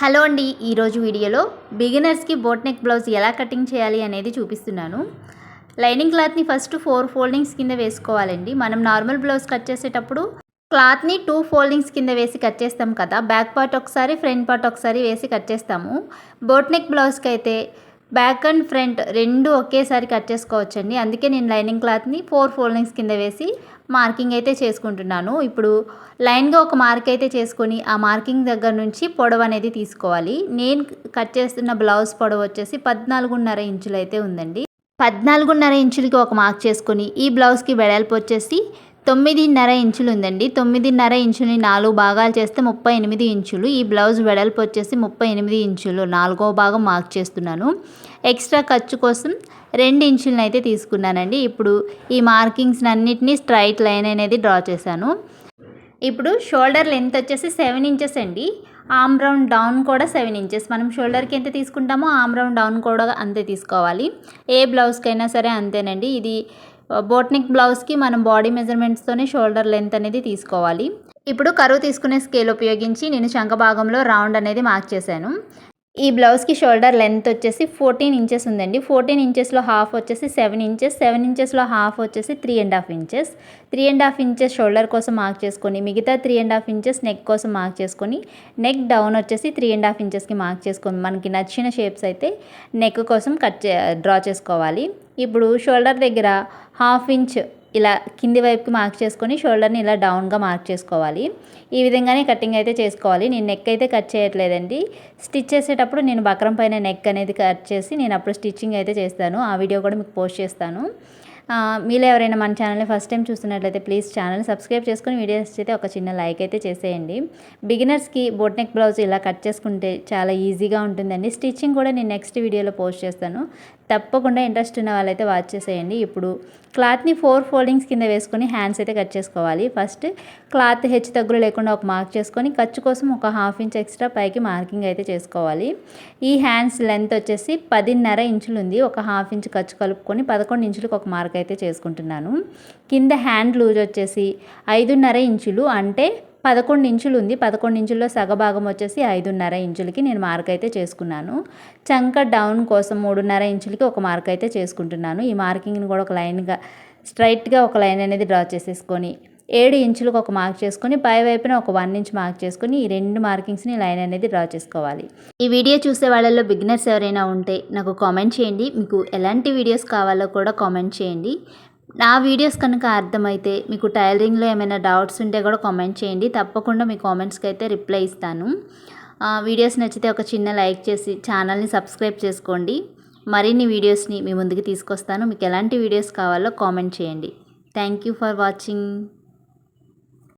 Hello అండి ఈరోజు వీడియోలో బిగినర్స్కి బోట్ నెక్ బ్లౌజ్ ఎలా కటింగ్ చేయాలి అనేది చూపిస్తున్నాను. లైనింగ్ క్లాత్ని ఫస్ట్ ఫోర్ ఫోల్డింగ్స్ కింద వేసుకోవాలండి. మనం నార్మల్ బ్లౌజ్ కట్ చేసేటప్పుడు క్లాత్ని టూ ఫోల్డింగ్స్ కింద వేసి కట్ చేస్తాం కదా. బ్యాక్ పార్ట్ ఒకసారి ఫ్రంట్ పార్ట్ ఒకసారి వేసి కట్ చేస్తాము. బోట్ నెక్ బ్లౌజ్కి అయితే బ్యాక్ అండ్ ఫ్రంట్ రెండు ఒకేసారి కట్ చేసుకోవచ్చండి. అందుకే నేను లైనింగ్ క్లాత్ని ఫోర్ ఫోల్డింగ్స్ కింద వేసి మార్కింగ్ అయితే చేసుకుంటున్నాను. ఇప్పుడు లైన్గా ఒక మార్క్ అయితే చేసుకొని ఆ మార్కింగ్ దగ్గర నుంచి పొడవు అనేది తీసుకోవాలి. నేను కట్ చేస్తున్న బ్లౌజ్ పొడవు వచ్చేసి పద్నాలుగున్నర ఇంచులు అయితే ఉందండి. పద్నాలుగున్నర ఇంచులకి ఒక మార్క్ చేసుకొని ఈ బ్లౌజ్కి వెడల్పు వచ్చేసి తొమ్మిదిన్నర ఇంచులు ఉందండి తొమ్మిదిన్నర ఇంచుని నాలుగు భాగాలు చేస్తే ముప్పై ఎనిమిది ఇంచులు. ఈ బ్లౌజ్ వెడల్పు వచ్చేసి ముప్పై ఎనిమిది ఇంచులు. నాలుగో భాగం మార్క్ చేస్తున్నాను. ఎక్స్ట్రా ఖర్చు కోసం రెండు ఇంచులను అయితే తీసుకున్నానండి. ఇప్పుడు ఈ మార్కింగ్స్ అన్నిటినీ స్ట్రైట్ లైన్ అనేది డ్రా చేశాను. ఇప్పుడు షోల్డర్ లెంత్ వచ్చేసి సెవెన్ ఇంచెస్ అండి. ఆమ్ రౌండ్ డౌన్ కూడా సెవెన్ ఇంచెస్. మనం షోల్డర్కి ఎంత తీసుకుంటామో ఆమ్ రౌండ్ డౌన్ కూడా అంతే తీసుకోవాలి. ఏ బ్లౌజ్కైనా సరే అంతేనండి. ఇది బోట్నిక్ బ్లౌజ్కి మనం బాడీ మెజర్మెంట్స్తోనే షోల్డర్ లెంత్ అనేది తీసుకోవాలి. ఇప్పుడు కరువు తీసుకునే స్కేల్ ఉపయోగించి నేను శంఖ భాగంలో రౌండ్ అనేది మార్క్ చేశాను. ఈ బ్లౌజ్కి షోల్డర్ లెంత్ వచ్చేసి ఫోర్టీన్ ఇంచెస్ ఉందండి. ఫోర్టీన్ ఇంచెస్లో హాఫ్ వచ్చేసి సెవెన్ ఇంచెస్ సెవెన్ ఇంచెస్లో హాఫ్ వచ్చేసి three and half inches. Three and half inches shoulder కోసం మార్క్ చేసుకొని మిగతా three and half inches neck కోసం మార్క్ చేసుకొని నెక్ డౌన్ వచ్చేసి త్రీ అండ్ హాఫ్ ఇంచెస్కి మార్క్ చేసుకొని మనకి నచ్చిన షేప్స్ అయితే నెక్ కోసం కట్ చే డ్రా చేసుకోవాలి. ఇప్పుడు షోల్డర్ దగ్గర హాఫ్ ఇంచ్ ఇలా కింది వైపుకి మార్క్ చేసుకొని షోల్డర్ని ఇలా డౌన్గా మార్క్ చేసుకోవాలి. ఈ విధంగానే కటింగ్ అయితే చేసుకోవాలి. నేను నెక్ అయితే కట్ చేయట్లేదండి. స్టిచ్ చేసేటప్పుడు నేను బక్రం పైన నెక్ అనేది కట్ చేసి నేను అప్పుడు స్టిచ్చింగ్ అయితే చేస్తాను. ఆ వీడియో కూడా మీకు పోస్ట్ చేస్తాను. మీరు ఎవరైనా మన ఛానల్ని ఫస్ట్ టైం చూస్తున్నట్లయితే ప్లీజ్ ఛానల్ని సబ్స్క్రైబ్ చేసుకుని వీడియోస్ అయితే ఒక చిన్న లైక్ అయితే చేసేయండి. బిగినర్స్కి బోట్ నెక్ బ్లౌజ్ ఇలా కట్ చేసుకుంటే చాలా ఈజీగా ఉంటుందండి. స్టిచ్చింగ్ కూడా నేను నెక్స్ట్ వీడియోలో పోస్ట్ చేస్తాను. తప్పకుండా ఇంట్రెస్ట్ ఉన్న వాళ్ళైతే వాచ్ చేసేయండి. ఇప్పుడు క్లాత్ని ఫోర్ ఫోల్డింగ్స్ కింద వేసుకొని హ్యాండ్స్ అయితే కట్ చేసుకోవాలి. ఫస్ట్ క్లాత్ హెచ్చు తగ్గులు లేకుండా ఒక మార్క్ చేసుకొని ఖర్చు కోసం ఒక హాఫ్ ఇంచ్ ఎక్స్ట్రా పైకి మార్కింగ్ అయితే చేసుకోవాలి. ఈ హ్యాండ్స్ లెంత్ వచ్చేసి పదిన్నర ఇంచులు ఉంది. ఒక హాఫ్ ఇంచ్ ఖర్చు కలుపుకొని పదకొండు ఇంచులకు ఒక మార్క్ అయితే చేసుకుంటున్నాను. కింద హ్యాండ్ లూజ్ వచ్చేసి ఐదున్నర ఇంచులు అంటే పదకొండు ఇంచులు ఉంది. పదకొండు ఇంచుల్లో సగభాగం వచ్చేసి ఐదున్నర ఇంచులకి నేను మార్క్ అయితే చేసుకున్నాను. చంక డౌన్ కోసం మూడున్నర ఇంచులకి ఒక మార్క్ అయితే చేసుకుంటున్నాను. ఈ మార్కింగ్ని కూడా ఒక లైన్గా స్ట్రైట్గా ఒక లైన్ అనేది డ్రా చేసేసుకొని ఏడు ఇంచులకు ఒక మార్క్ చేసుకొని పై వైపున ఒక వన్ ఇంచ్ మార్క్ చేసుకొని ఈ రెండు మార్కింగ్స్ని లైన్ అనేది డ్రా చేసుకోవాలి. ఈ వీడియో చూసే వాళ్ళల్లో బిగినర్స్ ఎవరైనా ఉంటే నాకు కామెంట్ చేయండి. మీకు ఎలాంటి వీడియోస్ కావాలో కూడా కామెంట్ చేయండి. నా వీడియోస్ కనుక అర్థమైతే మీకు టైలరింగ్లో ఏమైనా డౌట్స్ ఉంటే కూడా కామెంట్ చేయండి. తప్పకుండా మీ కామెంట్స్కి అయితే రిప్లై ఇస్తాను. వీడియోస్ నచ్చితే ఒక చిన్న లైక్ చేసి ఛానల్ని సబ్స్క్రైబ్ చేసుకోండి. మరిన్ని వీడియోస్ని మీ ముందుకు తీసుకొస్తాను. మీకు ఎలాంటి వీడియోస్ కావాలో కామెంట్ చేయండి. Thank you for watching.